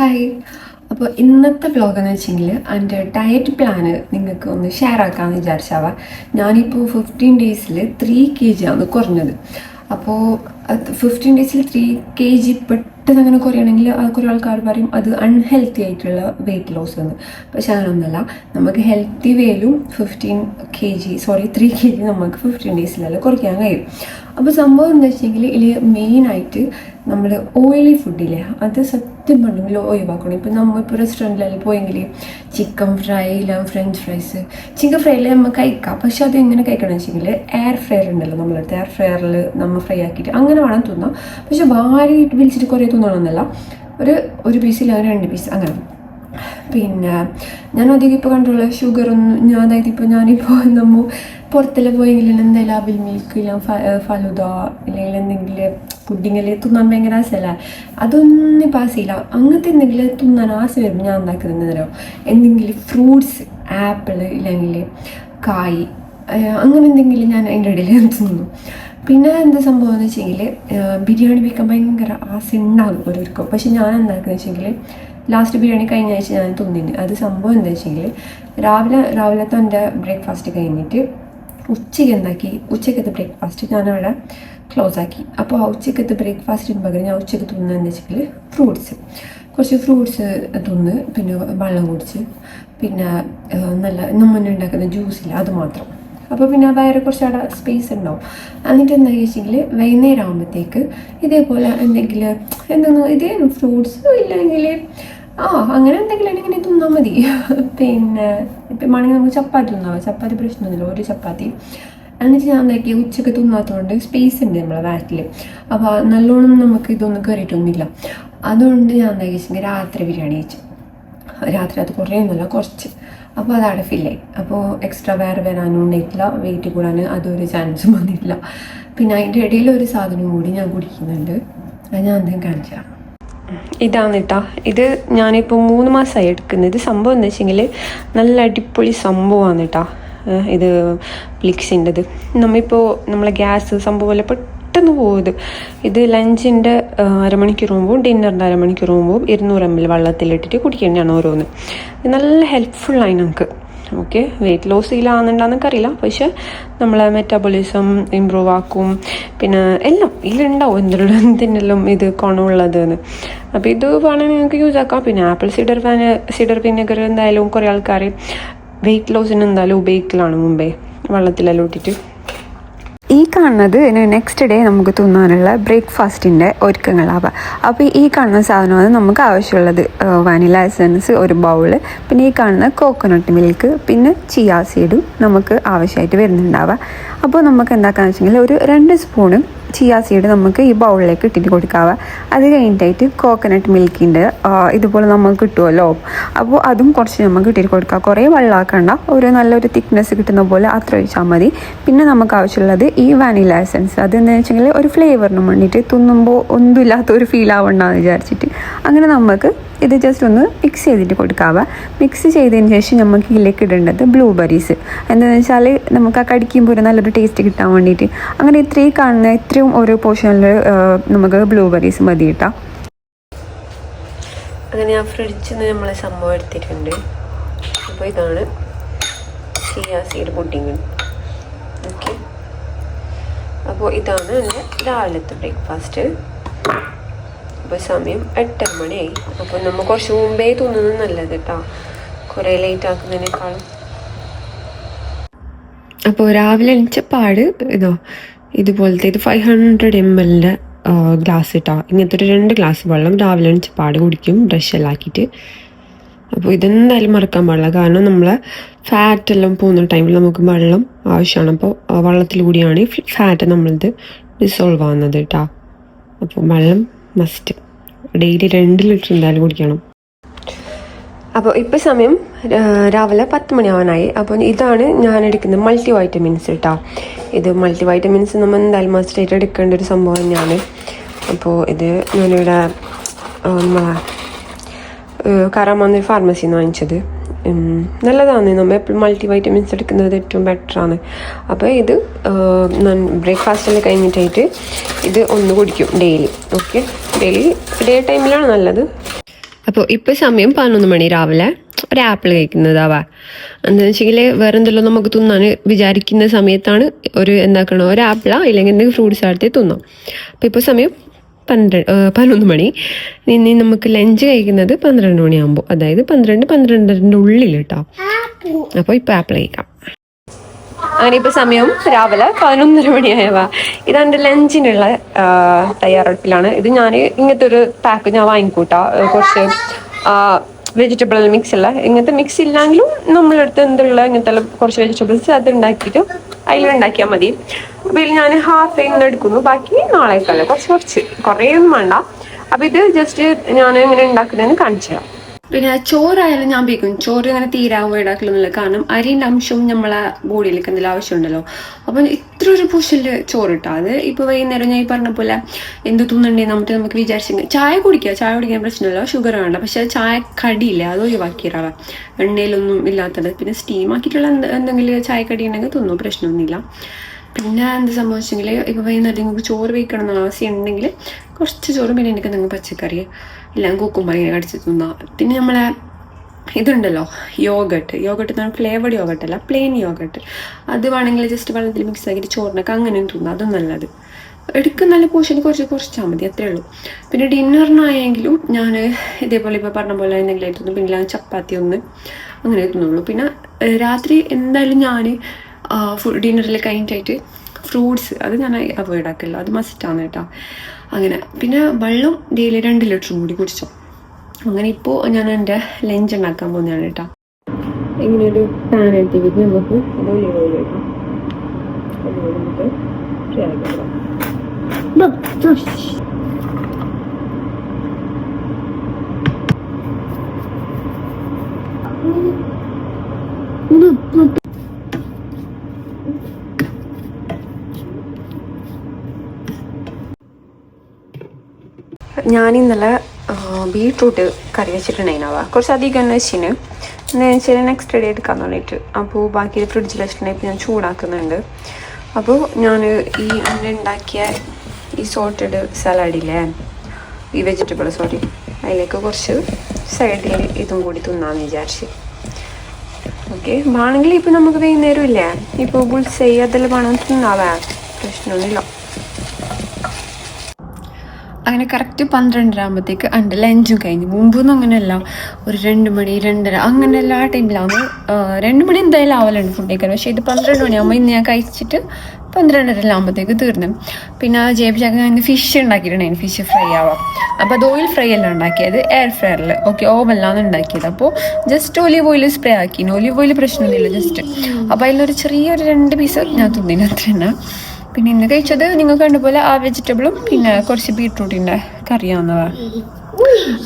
Hi അപ്പോൾ ഇന്നത്തെ vlog എന്ന് വെച്ചെങ്കിൽ എന്റെ ഡയറ്റ് പ്ലാന് നിങ്ങൾക്ക് ഒന്ന് ഷെയർ ആക്കാമെന്ന് വിചാരിച്ചാവാ ഞാനിപ്പോൾ ഫിഫ്റ്റീൻ ഡേയ്സിൽ ത്രീ കെ ജി ആണ് കുറഞ്ഞത്. അപ്പോൾ ഫിഫ്റ്റീൻ ഡേയ്സിൽ ത്രീ കെ ജി പെട്ടെന്ന് അങ്ങനെ കുറയണമെങ്കിൽ അത് കുറേ ആൾക്കാർ പറയും അത് അൺഹെൽത്തി ആയിട്ടുള്ള വെയിറ്റ് ലോസ് എന്ന് പക്ഷെ അങ്ങനെയൊന്നുമല്ല നമുക്ക് healthy വേലും fifteen K G sorry three K G നമുക്ക് ഫിഫ്റ്റീൻ ഡേയ്സിലെല്ലാം കുറയ്ക്കാൻ കഴിയും. അപ്പോൾ സംഭവം എന്താ വെച്ചെങ്കിൽ ഇതിൽ മെയിനായിട്ട് നമ്മൾ ഓയിലി ഫുഡില്ലേ അത് സത്യം പറഞ്ഞെങ്കിൽ ഒഴിവാക്കണം. ഇപ്പോൾ റെസ്റ്റോറന്റിലെല്ലാം പോയെങ്കിൽ ചിക്കൻ ഫ്രൈ ഇല്ല ഫ്രഞ്ച് ഫ്രൈസ് ചിക്കൻ ഫ്രൈയിൽ നമ്മൾ കഴിക്കാം. പക്ഷെ അത് എങ്ങനെ കഴിക്കണം വെച്ചെങ്കിൽ എയർ ഫ്രയർ ഉണ്ടല്ലോ നമ്മളടുത്ത് എയർ ഫ്രയറിൽ നമ്മൾ ഫ്രൈ ആക്കിയിട്ട്. അങ്ങനെ വേണം തോന്നാം പക്ഷെ ഭാരി വിളിച്ചിട്ട് കുറേ തോന്നണമെന്നല്ല. ഒരു ഒരു പീസിൽ രണ്ട് പീസ് അങ്ങനെ. പിന്നെ ഞാൻ അധികം ഇപ്പോൾ കണ്ടുള്ള ഷുഗർ ഒന്നും ഞാൻ അതായത് ഇപ്പോൾ ഞാനിപ്പോൾ നമ്മൾ പുറത്തെല്ലാം പോയെങ്കിൽ എന്തെങ്കിലും അബിൽ മിൽക്ക് ഇല്ല ഫലുദ ഇല്ലെങ്കിൽ എന്തെങ്കിലും പുഡിങ്ങിൽ തിന്നാൻ ഭയങ്കര ആശയല്ല അതൊന്നും പാസ് ചെയ്യില്ല അങ്ങനത്തെ എന്തെങ്കിലും തിന്നാൻ ആശ വരും ഞാൻ ഉണ്ടാക്കുന്നത് തരാം എന്തെങ്കിലും ഫ്രൂട്ട്സ് ആപ്പിൾ ഇല്ലെങ്കിൽ കായ് അങ്ങനെ എന്തെങ്കിലും ഞാൻ അതിന്റെ ഇടയിൽ തിന്നു. പിന്നെ എന്താ സംഭവം എന്ന് വെച്ചെങ്കിൽ ബിരിയാണി വെക്കാൻ ഭയങ്കര ആശ ഉണ്ടാകും ഓരോരുക്കും പക്ഷെ ഞാൻ എന്താക്കുന്നത് വെച്ചെങ്കിൽ ലാസ്റ്റ് ബിരിയാണി കഴിഞ്ഞ ആഴ്ച ഞാൻ തിന്നിന്. അത് സംഭവം എന്താ വെച്ചെങ്കിൽ രാവിലെ രാവിലത്തെ എന്റെ ബ്രേക്ക്ഫാസ്റ്റ് കഴിഞ്ഞിട്ട് ഉച്ചയ്ക്ക് എന്താക്കി ഉച്ചക്കത്തെ ബ്രേക്ക്ഫാസ്റ്റ് ഞാനവിടെ ക്ലോസ് ആക്കി. അപ്പോൾ ആ ഉച്ചക്കത്തെ ബ്രേക്ക്ഫാസ്റ്റിന് പകരം ഞാൻ ഉച്ചയ്ക്ക് തിന്നതെന്ന് വെച്ചെങ്കിൽ ഫ്രൂട്ട്സ് കുറച്ച് ഫ്രൂട്ട്സ് തിന്ന് പിന്നെ വെള്ളം കുടിച്ച് പിന്നെ നല്ല നമ്മൾ ഉണ്ടാക്കുന്ന ജ്യൂസില്ല അത് മാത്രം. അപ്പോൾ പിന്നെ വേറെ കുറച്ച് അവിടെ സ്പേസ് ഉണ്ടാവും. എന്നിട്ട് എന്താ വെച്ചെങ്കിൽ വൈകുന്നേരം ആകുമ്പോഴത്തേക്ക് ഇതേപോലെ എന്തെങ്കിലും എന്തെങ്കിലും ഇതേ ഫ്രൂട്ട്സോ ഇല്ലെങ്കിൽ ആ അങ്ങനെ എന്തെങ്കിലും ഇങ്ങനെ തിന്നാൽ മതി. പിന്നെ ഇപ്പം ആണെങ്കിൽ നമുക്ക് ചപ്പാത്തി തിന്നാവാം ചപ്പാത്തി പ്രശ്നമൊന്നുമില്ല. ഒരു ചപ്പാത്തി. എന്നിട്ട് ഞാൻ എന്താക്കി ഉച്ചയ്ക്ക് തിന്നാത്തതുകൊണ്ട് സ്പേസ് ഉണ്ട് നമ്മളെ വാറ്റിൽ അപ്പോൾ നല്ലോണം നമുക്ക് ഇതൊന്നും കയറിയിട്ടൊന്നുമില്ല അതുകൊണ്ട് ഞാൻ എന്താ വെച്ചെങ്കിൽ രാത്രി ബിരിയാണി കഴിച്ചു. രാത്രി അത് കുറേ ഒന്നുമില്ല കുറച്ച്. അപ്പോൾ അതാണ് ഫില്ലായി അപ്പോൾ എക്സ്ട്രാ വേറെ വരാനും ഉണ്ടായിട്ടില്ല വെയിറ്റ് കൂടാൻ അതൊരു ചാൻസും വന്നിട്ടില്ല. പിന്നെ അതിന്റെ ഇടയിൽ ഒരു സാധനം കൂടി ഞാൻ കുടിക്കുന്നുണ്ട്. അത് ഞാൻ എന്തെങ്കിലും കാണിച്ചു തരാം. ഇതാണ് കേട്ടോ ഇത് ഞാനിപ്പോൾ മൂന്ന് മാസമായി എടുക്കുന്നത്. ഇത് സംഭവം എന്ന് വെച്ചെങ്കിൽ നല്ല അടിപൊളി സംഭവമാണ് കേട്ടോ ഇത് പ്ലിക്സിന്റെത് നമ്മളിപ്പോൾ നമ്മളെ ഗ്യാസ് സംഭവം പോലെ പെട്ടെന്ന് പോകുന്നത് ഇത് ലഞ്ചിന്റെ അരമണിക്കൂർ മുമ്പും ഡിന്നറിന്റെ അരമണിക്കൂർ മുമ്പും ഇരുന്നൂറ് എം എൽ വെള്ളത്തിലിട്ടിട്ട് കുടിക്കേണ്ടതാണ് ഓരോന്ന്. നല്ല ഹെൽപ്ഫുള്ളായി നമുക്ക്. ഓക്കെ വെയിറ്റ് ലോസ് ചെയ്യില്ലാന്നുണ്ടാന്നൊക്കെ അറിയില്ല പക്ഷെ നമ്മളെ മെറ്റാബോളിസം ഇമ്പ്രൂവ് ആക്കും. പിന്നെ എല്ലാം ഇതിലുണ്ടാവും എന്തെല്ലാം എന്തിനെല്ലാം ഇത് ഗുണമുള്ളതെന്ന് അപ്പോൾ ഇത് വേണമെങ്കിൽ നിങ്ങൾക്ക് യൂസ് ആക്കാം. പിന്നെ ആപ്പിൾ സീഡർ സീഡർ വിനെഗർ എന്തായാലും കുറേ ആൾക്കാർ വെയിറ്റ് ലോസിന് എന്തായാലും ഉപയോഗിക്കലാണ് മുമ്പേ വെള്ളത്തിലെല്ലാം ഇട്ടിട്ട്. ഈ കാണുന്നത് നെക്സ്റ്റ് ഡേ നമുക്ക് തിന്നാനുള്ള ബ്രേക്ക്ഫാസ്റ്റിന്റെ ഒരുക്കങ്ങളാവുക അപ്പോൾ ഈ കാണുന്ന സാധനമാണ് നമുക്ക് ആവശ്യമുള്ളത്. വാനില എസൻസ് ഒരു ബൗൾ പിന്നെ ഈ കാണുന്ന കോക്കോനട്ട് മിൽക്ക് പിന്നെ ചിയാ സീഡും നമുക്ക് ആവശ്യമായിട്ട് വരുന്നുണ്ടാവുക അപ്പോൾ നമുക്ക് എന്താക്കാന്ന് വെച്ചെങ്കിൽ ഒരു രണ്ട് സ്പൂണ് ചിയാ സീഡ് നമുക്ക് ഈ ബൗളിലേക്ക് ഇട്ടിട്ട് കൊടുക്കാവുക അത് കഴിഞ്ഞിട്ടായിട്ട് കോക്കനട്ട് മിൽക്കിന്റെ ഇതുപോലെ നമുക്ക് കിട്ടുമല്ലോ അപ്പോൾ അതും കുറച്ച് നമുക്ക് ഇട്ടിട്ട് കൊടുക്കുക കുറേ വെള്ളമാക്കണ്ട ഒരു നല്ലൊരു തിക്നെസ് കിട്ടുന്ന പോലെ അത്ര ഒഴിച്ചാൽ മതി. പിന്നെ നമുക്ക് ആവശ്യമുള്ളത് ഈ വാനില എസൻസ് അതെന്ന് വെച്ചെങ്കിൽ ഒരു ഫ്ലേവറിന് വേണ്ടിയിട്ട് തിന്നുമ്പോൾ ഒന്നുമില്ലാത്ത ഒരു ഫീൽ ആവണ്ടെന്ന് വിചാരിച്ചിട്ട്. അങ്ങനെ നമുക്ക് ഇത് ജസ്റ്റ് ഒന്ന് മിക്സ് ചെയ്തിട്ട് കൊടുക്കാവുക മിക്സ് ചെയ്തതിന് ശേഷം നമുക്ക് ഇതിലേക്ക് ഇടേണ്ടത് ബ്ലൂബെറീസ് എന്താണെന്ന് വെച്ചാൽ നമുക്ക് ആ കടിക്കുമ്പോൾ ഒരു നല്ലൊരു ടേസ്റ്റ് കിട്ടാൻ വേണ്ടിയിട്ട് അങ്ങനെ ഇത്രയും കാണുന്ന ഇത്രയും ഓരോ പോർഷനിൽ നമുക്ക് ബ്ലൂബെറീസ് മതി കിട്ടാം അങ്ങനെ ആ ഫ്രിഡ്ജിൽ നിന്ന് നമ്മൾ സംഭവം എടുത്തിട്ടുണ്ട്. അപ്പോൾ ഇതാണ് ചിയ സീഡ് പുഡിങ് ഓക്കെ അപ്പോൾ ഇതാണ് എന്റെ രാവിലത്തെ ബ്രേക്ക്ഫാസ്റ്റ് അപ്പോൾ സമയം എട്ടര മണിയായി അപ്പോൾ നമ്മൾ കുറച്ച് മുമ്പേ തിന്നുന്നത് നല്ലത് കേട്ടോ കുറേ ലേറ്റ് ആക്കുന്നതിനേക്കാളും. അപ്പോൾ രാവിലെ എണിച്ച പാട് ഇതോ ഇതുപോലത്തെ ഇത് ഫൈവ് ഹൺഡ്രഡ് എം എല്ലിന്റെ ഗ്ലാസ് ഇട്ടാ ഇങ്ങനത്തെ ഒരു രണ്ട് ഗ്ലാസ് വെള്ളം രാവിലെ എണിച്ച പാട് കുടിക്കും ബ്രഷ് എല്ലാം ആക്കിയിട്ട്. അപ്പോൾ ഇതെന്തായാലും മറക്കാൻ പാടില്ല. കാരണം നമ്മളെ ഫാറ്റ് എല്ലാം പോകുന്ന ടൈമിൽ നമുക്ക് വെള്ളം ആവശ്യമാണ്. അപ്പോൾ വെള്ളത്തിൽ കൂടിയാണ് ഫാറ്റ് നമ്മളിത് ഡിസോൾവ് ആവുന്നത് കേട്ടോ അപ്പോൾ വെള്ളം മസ്റ്റ്. ഡെയിലി രണ്ട് ലിറ്റർ എന്തായാലും കുടിക്കണം. അപ്പോൾ ഇപ്പോൾ സമയം രാവിലെ പത്ത് മണിയാവാനായി. അപ്പോൾ ഇതാണ് ഞാൻ എടുക്കുന്ന മൾട്ടി വൈറ്റമിൻസ് കേട്ടോ ഇത് മൾട്ടി വൈറ്റമിൻസ് നമ്മൾ എന്തായാലും മസ്റ്റായിട്ട് എടുക്കേണ്ട ഒരു സംഭവം തന്നെയാണ്. അപ്പോൾ ഇത് ഞാനിവിടെ നമ്മളെ കറാമാന്നൊരു ഫാർമസിയിൽ വാങ്ങിച്ചത്. നല്ലതാണ്. നമ്മൾ എപ്പോഴും മൾട്ടി വൈറ്റമിൻസ് എടുക്കുന്നത് ഏറ്റവും ബെറ്ററാണ് അപ്പോൾ ഇത് ബ്രേക്ക്ഫാസ്റ്റിൽ കഴിഞ്ഞിട്ടായിട്ട് ഇത് ഒന്ന് കുടിക്കും ഡെയിലി ഓക്കെ ഡെയിലി ഡേ ടൈമിലാണ് നല്ലത്. അപ്പോൾ ഇപ്പോൾ സമയം പതിനൊന്ന് മണി രാവിലെ. ഒരു ആപ്പിൾ കഴിക്കുന്നതാവാ. എന്താണെന്ന് വെച്ചെങ്കിൽ വേറെ എന്തെല്ലാം നമുക്ക് തിന്നാൻ വിചാരിക്കുന്ന സമയത്താണ് ഒരു എന്താക്കണോ ഒരു ആപ്പിളാ ഇല്ലെങ്കിൽ എന്തെങ്കിലും ഫ്രൂട്ട്സ് എടുത്ത് തിന്നാം. അപ്പോൾ ഇപ്പോൾ സമയം പന്ത്രണ്ട് പതിനൊന്ന് മണി. ഇനി നമുക്ക് ലഞ്ച് കഴിക്കുന്നത് പന്ത്രണ്ട് മണിയാകുമ്പോൾ അതായത് പന്ത്രണ്ട് പന്ത്രണ്ടരന്റെ ഉള്ളിൽ കേട്ടോ അപ്പോൾ ഇപ്പോൾ ആപ്പിൾ കഴിക്കാം. അങ്ങനെ ഇപ്പോൾ സമയം രാവിലെ പതിനൊന്നര മണിയായവാ ഇതെന്റെ ലഞ്ചിനുള്ള തയ്യാറെടുപ്പിലാണ്. ഇത് ഞാൻ ഇങ്ങനത്തെ ഒരു പാക്ക് ഞാൻ വാങ്ങിക്കൂട്ടാ. കുറച്ച് വെജിറ്റബിൾ മിക്സ് ഉള്ള ഇങ്ങനത്തെ മിക്സ് ഇല്ലെങ്കിലും നമ്മളടുത്ത് എന്തുള്ള ഇങ്ങനത്തെ കുറച്ച് വെജിറ്റബിൾസ് അത് ഉണ്ടാക്കിയിട്ട് അതിലുണ്ടാക്കിയാൽ മതി അപ്പോൾ ഇതിൽ ഞാൻ ഹാഫ് ഇന്ന് എടുക്കുന്നു. ബാക്കി നാളേക്കല്ല കുറച്ച് കുറച്ച്. കുറേ ഒന്നും വേണ്ട. അപ്പോൾ ഇത് ജസ്റ്റ് ഞാൻ ഇങ്ങനെ ഉണ്ടാക്കുന്നതെന്ന് കാണിച്ചു തരാം പിന്നെ ചോറായാലും ഞാൻ ഉപയോഗിക്കും. ചോറ് ഇങ്ങനെ തീരാൻ ഇടാക്കലൊന്നുമില്ല കാരണം അരിന്റെ അംശവും നമ്മളെ ബോഡിയിലേക്ക് എന്തെങ്കിലും ആവശ്യമുണ്ടല്ലോ. അപ്പം ഇത്ര ഒരു പുഷലിൽ ചോറ് ഇട്ടാൽ അത് ഇപ്പോൾ വൈകുന്നേരം ഞാൻ ഈ പറഞ്ഞ പോലെ എന്ത് തിന്നണ്ടേ നമുക്ക് നമുക്ക് വിചാരിച്ചെങ്കിൽ ചായ കുടിക്കുക. ചായ കുടിക്കാൻ പ്രശ്നമല്ല. ഷുഗർ വേണ്ട. പക്ഷേ ചായ കടിയില്ല. അത് ഒഴിവാക്കിയിടാവ എണ്ണയിലൊന്നും ഇല്ലാത്തത്. പിന്നെ സ്റ്റീം ആക്കിയിട്ടുള്ള എന്ത് എന്തെങ്കിലും ചായ കടി ഉണ്ടെങ്കിൽ തിന്നും. പ്രശ്നമൊന്നുമില്ല. പിന്നെ എന്ത് സംഭവിച്ചെങ്കിൽ ഇപ്പോൾ വൈകുന്നേരം നിങ്ങൾക്ക് ചോറ് വയ്ക്കണം എന്ന് ആവശ്യം ഉണ്ടെങ്കിൽ കുറച്ച് ചോറ് പിന്നെ എനിക്ക് നിങ്ങൾക്ക് പച്ചക്കറി എല്ലാം കൂക്കുമ്പോൾ ഇങ്ങനെ കടിച്ച് തിന്നാം. പിന്നെ നമ്മളെ ഇതുണ്ടല്ലോ യോഗട്ട്. യോഗട്ട് എന്ന് പറഞ്ഞാൽ ഫ്ലേവർഡ് യോഗട്ട് അല്ല പ്ലെയിൻ യോഗട്ട്. അത് വേണമെങ്കിൽ ജസ്റ്റ് വെള്ളത്തിൽ മിക്സ് ആക്കിയിട്ട് ചോറിനൊക്കെ അങ്ങനെയും തിന്നാം അതും നല്ലത്. എടുക്കുന്ന നല്ല പോഷൻ കുറച്ച് കുറച്ചാൽ മതി അത്രേ ഉള്ളൂ. പിന്നെ ഡിന്നറിനായെങ്കിലും ഞാൻ ഇതേപോലെ ഇപ്പോൾ പറഞ്ഞ പോലെ എന്തെങ്കിലും ആയിട്ട് പിന്നെ ചപ്പാത്തി ഒന്ന് അങ്ങനെ തിന്നുള്ളൂ. പിന്നെ രാത്രി എന്തായാലും ഞാൻ ഡിന്നറിൽ കഴിഞ്ഞിട്ടായിട്ട് ഫ്രൂട്ട്സ് അത് ഞാൻ അവോയ്ഡ് ആക്കില്ല അത് മസ്റ്റാണ് കേട്ടോ. അങ്ങനെ. പിന്നെ വെള്ളം ഡെയിലി രണ്ട് ലിറ്റർ കൂടി കുടിച്ചോ. അങ്ങനെ ഇപ്പോൾ ഞാൻ എന്റെ ലഞ്ച് ഉണ്ടാക്കാൻ പോകുന്നതാണ് കേട്ടോ. ഇങ്ങനെ ഒരു പാൻ എടുത്തിട്ട് നമുക്ക് ഓയിൽ നമുക്ക് ഞാൻ ഇന്നലെ ബീട്രൂട്ട് കറി വെച്ചിട്ടുണ്ടായിരുന്നവ കുറച്ച് അധികം തന്നെ വെച്ചിന്. എന്ന് വെച്ചാൽ നെക്സ്റ്റ് ഡേ എടുക്കാൻ തുടങ്ങിയിട്ട്. അപ്പോൾ ബാക്കി ഫ്രിഡ്ജിൽ വെച്ചിട്ടുണ്ടെങ്കിൽ ഞാൻ ചൂടാക്കുന്നുണ്ട്. അപ്പോൾ ഞാൻ ഈ ഉണ്ടാക്കിയ ഈ സോൾട്ടഡ് സലാഡില്ലേ ഈ വെജിറ്റബിൾ സോറി അതിലേക്ക് കുറച്ച് സൈഡിൽ ഇതും കൂടി തിന്നാന്ന് വിചാരിച്ച്. ഓക്കെ വേണമെങ്കിൽ ഇപ്പം നമുക്ക് വൈകുന്നേരം ഇല്ലേ? ഇപ്പോൾ ബുൾസൈ അതെല്ലാം വേണമെങ്കിൽ തിന്നാവേ. പ്രശ്നമൊന്നുമില്ല. അങ്ങനെ കറക്റ്റ് പന്ത്രണ്ടരാകുമ്പോഴത്തേക്ക് ഉണ്ട്. ലഞ്ചും കഴിഞ്ഞു. മുമ്പൊന്നും അങ്ങനെയല്ല. ഒരു രണ്ട് മണി രണ്ടര. അങ്ങനെ എല്ലാ ടൈമിലാണ് രണ്ട് മണി എന്തായാലും ആവലുണ്ട് ഫുഡ് കഴിക്കാൻ. പക്ഷേ ഇത് പന്ത്രണ്ട് മണിയാകുമ്പോൾ ഇന്ന് ഞാൻ കഴിച്ചിട്ട് പന്ത്രണ്ടര ആകുമ്പോഴത്തേക്ക് തീർന്നു. പിന്നെ ജേബിച്ചാക്ക് ഞാൻ ഫിഷ് ഉണ്ടാക്കിയിട്ടുണ്ടായിരുന്നു. ഫിഷ് ഫ്രൈ ആവാം അപ്പോൾ അത് ഓയിൽ ഫ്രൈ അല്ല ഉണ്ടാക്കിയത്. എയർ ഫ്രയറിൽ ഓക്കെ ഓവനിലാണ് ഉണ്ടാക്കിയത്. അപ്പോൾ ജസ്റ്റ് ഒലിവ് ഓയിൽ സ്പ്രേ ആക്കി. ഒലിവ് ഓയിൽ പ്രശ്നമൊന്നുമില്ല ജസ്റ്റ് അപ്പോൾ അതിലൊരു ചെറിയൊരു രണ്ട് പീസ് ഞാൻ തിന്നിന്. അത്ര തന്നെ. പിന്നെ ഇന്ന് കഴിച്ചത് നിങ്ങൾ കണ്ട പോലെ ആ വെജിറ്റബിളും പിന്നെ കുറച്ച് ബീട്രൂട്ടിന്റെ കറിയാവുന്നതാണ്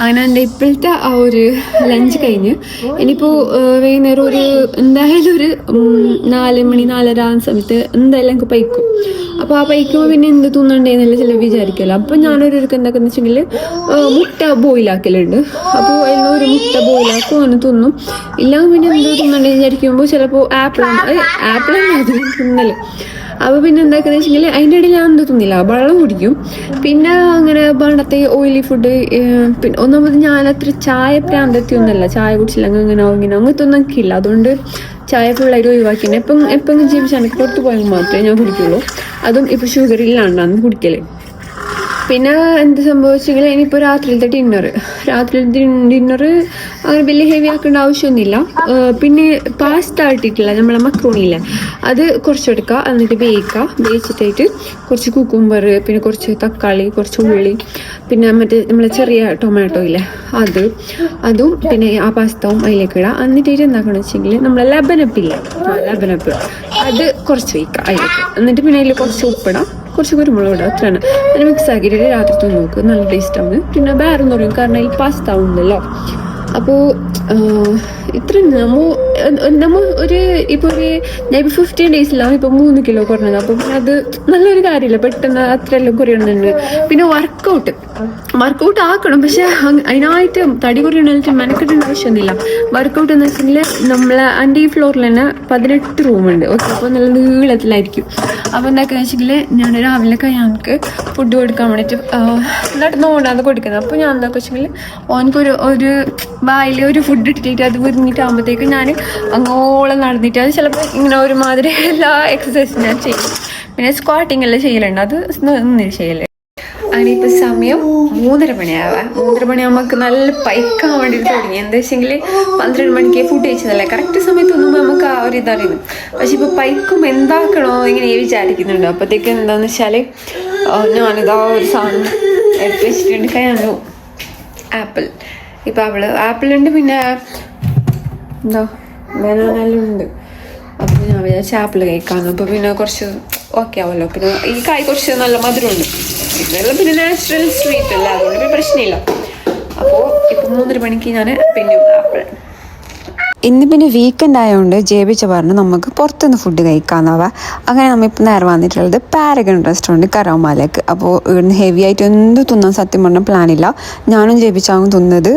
അങ്ങനെ എന്റെ ഇപ്പോഴത്തെ ആ ഒരു ലഞ്ച് കഴിഞ്ഞ് ഇനിയിപ്പോൾ വൈകുന്നേരം ഒരു എന്തായാലും ഒരു നാല് മണി നാലര ആ സമയത്ത് എന്തായാലും എനിക്ക് പൈക്കും. അപ്പോൾ ആ പൈക്കുമ്പോൾ പിന്നെ എന്ത് തിന്നണ്ടേന്നല്ല ചില വിചാരിക്കുമല്ലോ അപ്പോൾ ഞാനൊരു ഒരു എന്താക്കെന്ന് വെച്ചെങ്കിൽ മുട്ട ബോയിലാക്കലുണ്ട് അപ്പോൾ അതിന് ഒരു മുട്ട ബോയിലാക്കും അങ്ങനെ തിന്നും. ഇല്ലാതെ പിന്നെ എന്ത് തിന്നണ്ടേന്ന് വിചാരിക്കുമ്പോൾ ചിലപ്പോൾ ആപ്പിൾ ആപ്പിൾ അത് തിന്നൽ. അപ്പോൾ പിന്നെ എന്താക്കുന്നത് വെച്ചെങ്കിൽ അതിന്റെ ഇടയിൽ ഞാൻ എന്ത് തിന്നില്ല വെള്ളം കുടിക്കും. പിന്നെ അങ്ങനെ പണ്ടത്തെ ഓയിലി ഫുഡ് പിന്നെ ഒന്നാമത് ഞാൻ അത്ര ചായ പ്രാന്തത്തി ഒന്നല്ല. ചായ കുടിച്ചില്ല അങ്ങനെ ഇങ്ങനെ അങ്ങനത്തെ ഒന്നും എനിക്കില്ല അതുകൊണ്ട് ചായ ഫുള്ളായിട്ട് ഒഴിവാക്കിയാണ് എപ്പം എപ്പം ജീവിച്ചാണ് പുറത്ത് പോയെങ്കിൽ മാത്രമേ ഞാൻ കുടിക്കുള്ളൂ. അതും ഇപ്പോൾ ഷുഗർ ഇല്ലാണ്ടാണ് കുടിക്കൽ. പിന്നെ എന്ത് സംഭവിച്ചെങ്കിൽ ഇനിയിപ്പോൾ രാത്രിയിലത്തെ ഡിന്നർ രാത്രിയിലത്തെ ഡിന്നർ അങ്ങനെ വലിയ ഹെവി ആക്കേണ്ട ആവശ്യമൊന്നുമില്ല. പിന്നെ പാസ്ത ഇട്ടിട്ടില്ല നമ്മളെ മക്രോണിയില്ല അത് കുറച്ചെടുക്കുക എന്നിട്ട് വേവിക്കുക വേവിച്ചിട്ടായിട്ട് കുറച്ച് കുക്കുംബർ പിന്നെ കുറച്ച് തക്കാളി കുറച്ച് ഉള്ളി പിന്നെ മറ്റേ നമ്മളെ ചെറിയ ടൊമാറ്റോ ഇല്ലേ അത് അതും പിന്നെ ആ പാസ്തവും അതിലേക്ക് ഇടുക എന്നിട്ടായിട്ട് എന്താക്കണം വെച്ചെങ്കിൽ നമ്മളെ ലബനപ്പില്ല ലബനപ്പ്. അത് കുറച്ച് വയ്ക്കുക അതിലേക്ക്. എന്നിട്ട് പിന്നെ അതിൽ കുറച്ച് ഉപ്പിടാം. കുറച്ച് കുരുമുളക് ഇടുക അത്രയാണ്. അതിന് മിക്സ് ആക്കിയിട്ട് രാത്രി തിന്ന് നോക്ക്. നല്ല ടേസ്റ്റ് ആണ്. പിന്നെ വേറെ പറയും കാരണം ഈ പാസ്ത ഉണ്ടല്ലോ. അപ്പോൾ ഇത്ര നമ്മ നമ്മ ഒരു ഇപ്പോൾ ഒരു ഞാൻ ഫിഫ്റ്റീൻ ഡേയ്സിലാണ് ഇപ്പോൾ മൂന്ന് കിലോ കുറഞ്ഞത്. പിന്നെ അത് നല്ലൊരു കാര്യമില്ല പെട്ടെന്ന് അത്രയെല്ലാം കുറയുന്നുണ്ട് പിന്നെ വർക്കൗട്ട് വർക്കൗട്ട് ആക്കണം. പക്ഷെ അതിനായിട്ട് തടി കുറയണമെന്നിട്ട് മെനക്കെട്ടേണ്ട ആവശ്യമൊന്നുമില്ല. വർക്കൗട്ട് എന്ന് വെച്ചിട്ടുണ്ടെങ്കിൽ നമ്മളെ എന്റെ ഈ ഫ്ലോറിൽ തന്നെ പതിനെട്ട് റൂമുണ്ട് ഓക്കെ അപ്പോൾ നല്ല നീളത്തിലായിരിക്കും. അപ്പോൾ എന്താക്കുക വെച്ചെങ്കിൽ ഞാൻ രാവിലെ ഞങ്ങൾക്ക് ഫുഡ് കൊടുക്കാൻ വേണ്ടിയിട്ട് നടന്നു അത് കൊടുക്കുന്നത് അപ്പോൾ ഞാൻ എന്താക്കുക വെച്ചെങ്കിൽ ഓനക്കൊരു ഒരു വായിൽ ഒരു ഫുഡ് ഇട്ടിട്ട് അത് വിരിഞ്ഞിട്ടാകുമ്പോഴത്തേക്ക് ഞാൻ അങ്ങോളം നടന്നിട്ട് അത് ചിലപ്പോൾ ഇങ്ങനെ ഒരുമാതിരി എല്ലാ എക്സസൈസും ഞാൻ ചെയ്യും. പിന്നെ സ്ക്വാട്ടിങ് എല്ലാം ചെയ്യലുണ്ട്. അത് ഒന്നും ചെയ്യൽ. അങ്ങനെ സമയം മൂന്നര മണിയാവാ. മൂന്നര മണി നമുക്ക് നല്ല പൈക്കാൻ വേണ്ടിയിട്ട് തുടങ്ങി. എന്താ വെച്ചെങ്കിൽ പന്ത്രണ്ട് മണിക്ക് ഫുഡ് കഴിച്ചതല്ലേ? കറക്റ്റ് സമയത്ത് ഒന്നുമ്പോ നമുക്ക് ആ ഒരു ഇതറിയുന്നു. പക്ഷെ ഇപ്പൊ പൈക്കും എന്താക്കണോ ഇങ്ങനെ വിചാരിക്കുന്നുണ്ട്. അപ്പോഴത്തേക്ക് എന്താന്ന് വെച്ചാൽ ആ, ഞാനിതാ ഒരു സാധനം എടുത്ത് വെച്ചിട്ടുണ്ട്. കയ്യാനോ ആപ്പിൾ. ഇപ്പൊ അവൾ ആപ്പിളുണ്ട് പിന്നെ എന്താ ബനാനെല്ലാം അപ്പോൾ ഞാൻ വിചാരിച്ച ആപ്പിൾ കഴിക്കാമെന്ന് പിന്നെ കുറച്ച് ഓക്കെ ആവല്ലോ പിന്നെ ഈ കായ് കുറച്ച് നല്ല മധുരമുണ്ട്. ഇതെല്ലാം പിന്നെ നാച്ചുറൽ സ്വീറ്റ് അല്ല. അതുകൊണ്ട് പിന്നെ പ്രശ്നമില്ല. അപ്പോൾ ഇപ്പം മൂന്നര മണിക്ക് ഞാൻ പിന്നെ ആപ്പിൾ ഇന്ന് പിന്നെ വീക്കെൻഡ് ആയതുകൊണ്ട് ജേബിച്ച പറഞ്ഞു നമുക്ക് പുറത്തുനിന്ന് ഫുഡ് കഴിക്കാമെന്നാവാ അങ്ങനെ നമ്മൾ ഇപ്പം നേരെ വന്നിട്ടുള്ളത് പാരഗൺ റെസ്റ്റോറന്റ് കരോമാലേക്ക് അപ്പോൾ ഇവിടുന്ന് ഹെവി ആയിട്ട് എന്ത് തിന്നാൻ സത്യം പറഞ്ഞാൽ പ്ലാനില്ല ഞാനും ജേബിച്ചാവും തിന്നത്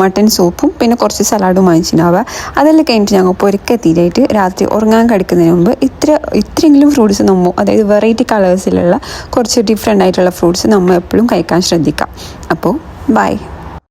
മട്ടൻ സൂപ്പും പിന്നെ കുറച്ച് സലാഡും വാങ്ങിച്ചിട്ടുണ്ടാവുക. അതെല്ലാം കഴിഞ്ഞിട്ട് ഞങ്ങൾ പൊരുക്കെത്തിയിട്ട് രാത്രി ഉറങ്ങാൻ കിടക്കുന്നതിന് മുമ്പ് ഇത്ര ഇത്രയെങ്കിലും ഫ്രൂട്ട്സ് നമ്മൾ അതായത് വെറൈറ്റി കളേഴ്സിലുള്ള കുറച്ച് ഡിഫറെന്റ് ആയിട്ടുള്ള ഫ്രൂട്ട്സ് നമ്മൾ എപ്പോഴും കഴിക്കാൻ ശ്രദ്ധിക്കാം. അപ്പോൾ ബൈ